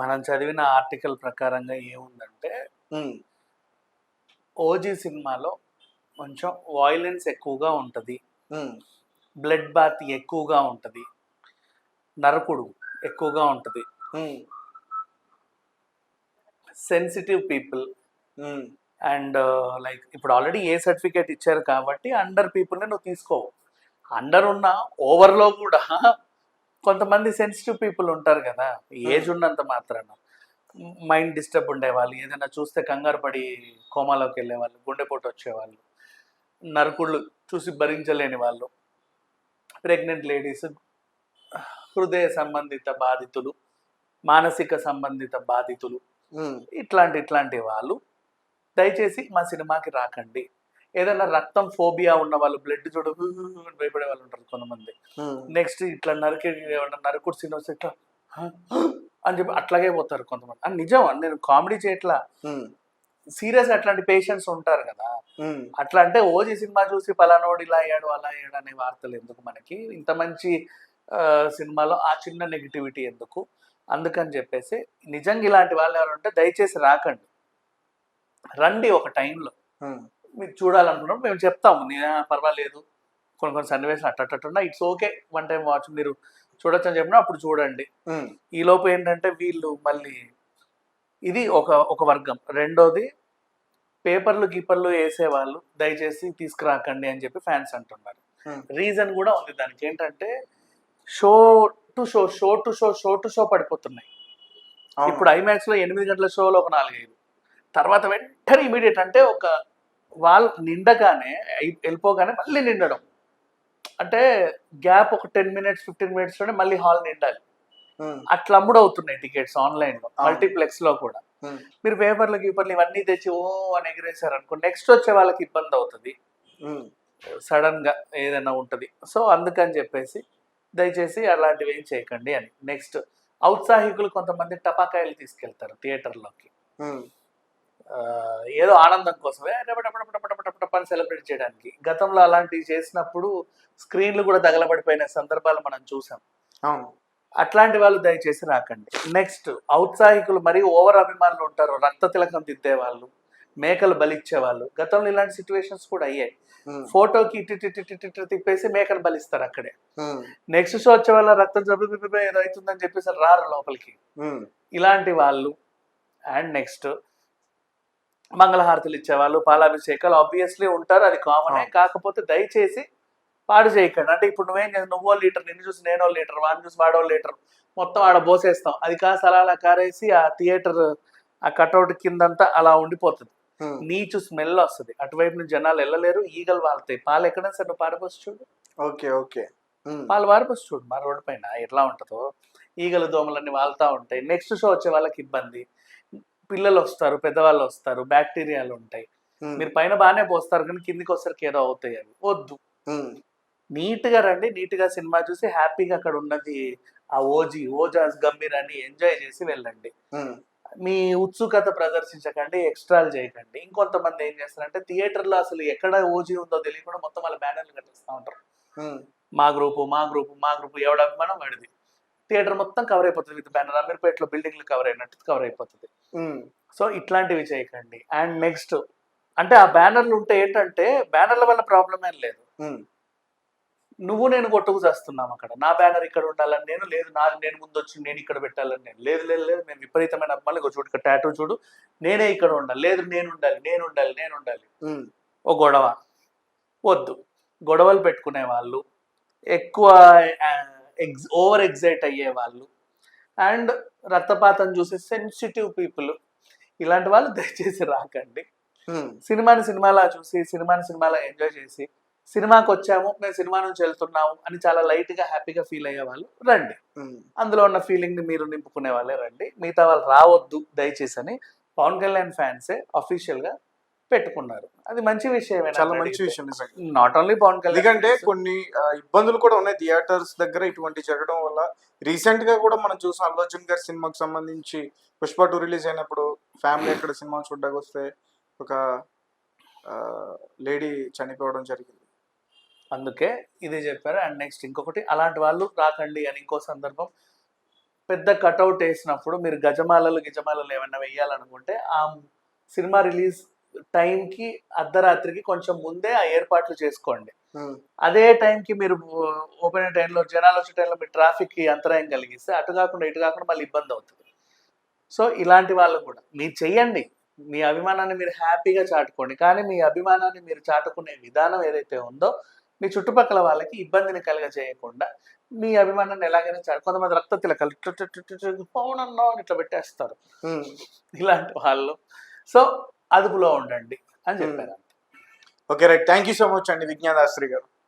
మనం చదివిన ఆర్టికల్ ప్రకారంగా ఏముందంటే ఓజీ సినిమాలో కొంచెం వాయిలెన్స్ ఎక్కువగా ఉంటుంది. బ్లడ్ బాత్ ఎక్కువగా ఉంటుంది. నరకుడు ఎక్కువగా ఉంటుంది. సెన్సిటివ్ పీపుల్ అండ్ లైక్ ఇప్పుడు ఆల్రెడీ ఏ సర్టిఫికేట్ ఇచ్చారు కాబట్టి అండర్ పీపుల్ని నువ్వు తీసుకోవు అండర్ ఉన్న ఓవర్లో కూడా కొంతమంది సెన్సిటివ్ పీపుల్ ఉంటారు కదా. ఏజ్ ఉన్నంత మాత్రాన మైండ్ డిస్టర్బ్ ఉండేవాళ్ళు. ఏదైనా చూస్తే కంగారు పడి కోమాలోకి వెళ్ళేవాళ్ళు గుండెపోటు వచ్చేవాళ్ళు నరకుళ్ళు చూసి భరించలేని వాళ్ళు ప్రెగ్నెంట్ లేడీస్ హృదయ సంబంధిత బాధితులు మానసిక సంబంధిత బాధితులు ఇట్లాంటి ఇట్లాంటి వాళ్ళు దయచేసి మా సినిమాకి రాకండి. ఏదైనా రక్తం ఫోబియా ఉన్న వాళ్ళు బ్లడ్ చూడ భయపడే వాళ్ళు ఉంటారు కొంతమంది. నెక్స్ట్ ఇట్లా నరికి ఏమన్నా నరుకుడు సీన్ వస్తే ఇట్లా? అని చెప్పి అట్లాగే పోతారు కొంతమంది. అని నిజం నేను కామెడీ చేయట్లా. సీరియస్ అట్లాంటి పేషెంట్స్ ఉంటారు కదా. అట్లా అంటే ఓజీ సినిమా చూసి పలానోడు ఇలా అయ్యాడు అలా అయ్యాడు అనే వార్తలు ఎందుకు మనకి? ఇంత మంచి సినిమాలో ఆ చిన్న నెగిటివిటీ ఎందుకు? అందుకని చెప్పేసి నిజంగా ఇలాంటి వాళ్ళు ఎవరు ఉంటే దయచేసి రాకండి. రండి ఒక టైంలో మీరు చూడాలనుకున్నప్పుడు మేము చెప్తాము నీ ఆ, పర్వాలేదు. కొన్ని కొన్ని సన్నివేశాలు అట్టట్టున్నా it's okay. One time watch. మీరు చూడొచ్చు అని చెప్పినా అప్పుడు చూడండి. ఈ లోపు ఏంటంటే వీళ్ళు మళ్ళీ ఇది ఒక ఒక వర్గం. రెండోది పేపర్లు గీపర్లు వేసేవాళ్ళు దయచేసి తీసుకురాకండి అని చెప్పి ఫ్యాన్స్ అంటున్నారు. రీజన్ కూడా ఉంది దానికి. ఏంటంటే show to show show to show show to show పడిపోతున్నాయి. ఇప్పుడు ఐమాక్స్లో ఎనిమిది గంటల షోలో ఒక నాలుగైదు. తర్వాత వెంటనే ఇమీడియట్ అంటే ఒక వాళ్ళు నిండగానే వెళ్ళిపోగానే మళ్ళీ నిండడం. అంటే గ్యాప్ ఒక టెన్ మినిట్స్ ఫిఫ్టీన్ మినిట్స్లోనే మళ్ళీ హాల్ నిండాలి. అట్లా అమ్ముడు అవుతున్నాయి టికెట్స్ ఆన్లైన్లో. మల్టీప్లెక్స్లో కూడా మీరు పేపర్లు గీపర్లు ఇవన్నీ తెచ్చి ఓ అని ఎగిరేశారు అనుకో నెక్స్ట్ వచ్చే వాళ్ళకి ఇబ్బంది అవుతుంది. సడన్గా ఏదైనా ఉంటది. సో అందుకని చెప్పేసి దయచేసి అలాంటివి ఏం చేయకండి అని. నెక్స్ట్ ఔత్సాహికులు కొంతమంది టపాకాయలు తీసుకెళ్తారు థియేటర్లోకి. ఏదో ఆనందం కోసమే టపటపటపటపటపని సెలబ్రేట్ చేయడానికి గతంలో అలాంటివి చేసినప్పుడు స్క్రీన్లు కూడా తగలబడిపోయిన సందర్భాలు మనం చూసాం అవును అట్లాంటి వాళ్ళు దయచేసి రాకండి నెక్స్ట్ ఔత్సాహికులు మరీ ఓవర్ అభిమానులు ఉంటారు రక్త తిలకం దిద్దే వాళ్ళు మేకలు బలిచ్చే వాళ్ళు గతంలో ఇలాంటి సిచ్యువేషన్స్ కూడా అయ్యాయి ఫోటోకి ఇటు తిప్పేసి మేకలు బలిస్తారు అక్కడే నెక్స్ట్ షో వచ్చే వాళ్ళ రక్తం జబ్బు ఏదో అవుతుందని చెప్పేసి రారు లోపలికి ఇలాంటి వాళ్ళు అండ్ నెక్స్ట్ మంగళహారతులు ఇచ్చేవాళ్ళు పాలాభిషేకాలు ఆబ్వియస్లీ ఉంటారు. అది కామనే. కాకపోతే దయచేసి పాడు చేయకండి. అంటే ఇప్పుడు నువ్వేం చేస్తావు? నువ్వో లీటర్ నిన్ను చూసి నేనో లీటర్ వాడిని చూసి వాడో లీటర్ మొత్తం ఆడ పోసేస్తాం. అది కాస్త అలా అలా కారేసి ఆ థియేటర్ ఆ కట్అవుట్ కిందంతా అలా ఉండిపోతుంది. నీచు స్మెల్ వస్తుంది. అటువైపు నుంచి జనాలు వెళ్ళలేరు. ఈగలు వాళ్తాయి పాలు ఎక్కడైనా సరే నువ్వు పారపోసి చూడు. Okay okay. పాలు పారపోసి చూడు. మా రోడ్డు పైన ఎట్లా ఉంటుందో. ఈగలు దోమలన్నీ వాళ్తా ఉంటాయి. నెక్స్ట్ షో వచ్చే వాళ్ళకి ఇబ్బంది. పిల్లలు వస్తారు పెద్దవాళ్ళు వస్తారు బ్యాక్టీరియాలు ఉంటాయి మీరు పైన బాగానే పోస్తారు కానీ కిందికి వచ్చరికి ఏదో అవుతాయి అవి వద్దు నీట్గా రండి నీట్గా సినిమా చూసి హ్యాపీగా అక్కడ ఉన్నది ఆ ఓజీ ఓజాస్ గంభీర్ అని ఎంజాయ్ చేసి వెళ్ళండి. మీ ఉత్సుకత ప్రదర్శించకండి ఎక్స్ట్రాలు చేయకండి. ఇంకొంతమంది ఏం చేస్తారంటే థియేటర్లో అసలు ఎక్కడ ఓజీ ఉందో తెలియకుండా మొత్తం వాళ్ళ బ్యానర్లు కట్టిస్తూ ఉంటారు. మా గ్రూపు మా గ్రూపు మా గ్రూపు ఎవడ అభిమానం వాడిది. థియేటర్ మొత్తం కవర్ అయిపోతుంది. విత్ బ్యానర్ అమీర్పేటలో బిల్డింగ్లు కవర్ అయినట్టు కవర్ అయిపోతుంది. సో ఇట్లాంటివి చేయకండి అండ్ నెక్స్ట్ అంటే ఆ బ్యానర్లు ఉంటే ఏంటంటే బ్యానర్ల వల్ల ప్రాబ్లం ఏం లేదు. నువ్వు నేను కొట్టుకు చేస్తున్నాం అక్కడ. నా బ్యానర్ ఇక్కడ ఉండాలని నేను లేదు. నాది నేను ముందు వచ్చి నేను ఇక్కడ పెట్టాలని నేను లేదు లేదు లేదు. మేము విపరీతమైన అభిమానులు ఇగో చూడు టాటూ చూడు. నేనే ఇక్కడ ఉండాలి. లేదు నేను ఉండాలి. నేను ఉండాలి. నేను ఉండాలి. ఓ గొడవ. వద్దు. గొడవలు పెట్టుకునే వాళ్ళు ఎక్కువ ఎగ్జ్ ఓవర్ ఎగ్జైట్ అయ్యే వాళ్ళు. అండ్ రక్తపాతం చూసే సెన్సిటివ్ పీపుల్ ఇలాంటి వాళ్ళు దయచేసి రాకండి. ఉమ్, సినిమాని సినిమాలా చూసి సినిమాని సినిమాలా ఎంజాయ్ చేసి సినిమాకి వచ్చాము మేము సినిమా నుంచి వెళ్తున్నాము అని చాలా లైట్గా హ్యాపీగా ఫీల్ అయ్యే వాళ్ళు రండి. ఉమ్, అందులో ఉన్న ఫీలింగ్ని మీరు నింపుకునే వాళ్ళే రండి. మిగతా వాళ్ళు రావద్దు దయచేసి అని పవన్ కళ్యాణ్ ఫ్యాన్సే అఫీషియల్గా పెట్టుకున్నారు. అది మంచి విషయం చాలా మంచి విషయం నాట్ ఓన్లీ పవన్ కళ్యాణ్ ఎందుకంటే కొన్ని ఇబ్బందులు కూడా ఉన్నాయి థియేటర్స్ దగ్గర ఇటువంటి జరగడం వల్ల. రీసెంట్గా కూడా మనం చూసాం అల్లు అర్జున్ గారి సినిమాకి సంబంధించి పుష్ప టూ రిలీజ్ అయినప్పుడు ఫ్యామిలీ ఎక్కడ సినిమా చూడడానికి వస్తే ఒక లేడీ చనిపోవడం జరిగింది. అందుకే ఇది చెప్పారు. అండ్ నెక్స్ట్ ఇంకొకటి అలాంటి వాళ్ళు రాకండి అని ఇంకో సందర్భం. పెద్ద కటౌట్ వేసినప్పుడు మీరు గజమాలలు గిజమాలలు ఏమైనా వేయాలనుకుంటే ఆ సినిమా రిలీజ్ టైంకి అర్ధరాత్రికి కొంచెం ముందే ఆ ఏర్పాట్లు చేసుకోండి అదే టైంకి మీరు ఓపెన్ టైంలో జనాలు వచ్చే టైంలో మీరు ట్రాఫిక్కి అంతరాయం కలిగిస్తే అటు కాకుండా ఇటు కాకుండా మళ్ళీ ఇబ్బంది అవుతుంది సో ఇలాంటి వాళ్ళు కూడా మీరు చెయ్యండి మీ అభిమానాన్ని మీరు హ్యాపీగా చాటుకోండి కానీ మీ అభిమానాన్ని మీరు చాటుకునే విధానం ఏదైతే ఉందో మీ చుట్టుపక్కల వాళ్ళకి ఇబ్బందిని కలుగ చేయకుండా మీ అభిమానాన్ని ఎలాగైనా చాటు కొంతమంది రక్త తిలకలు పౌనన్నో ఇట్లా పెట్టేస్తారు. ఇలాంటి వాళ్ళు సో అదుపులో ఉండండి అని చెప్పారు okay right. Thank you so much అండి విజ్ఞాదాశ్రీ గారు.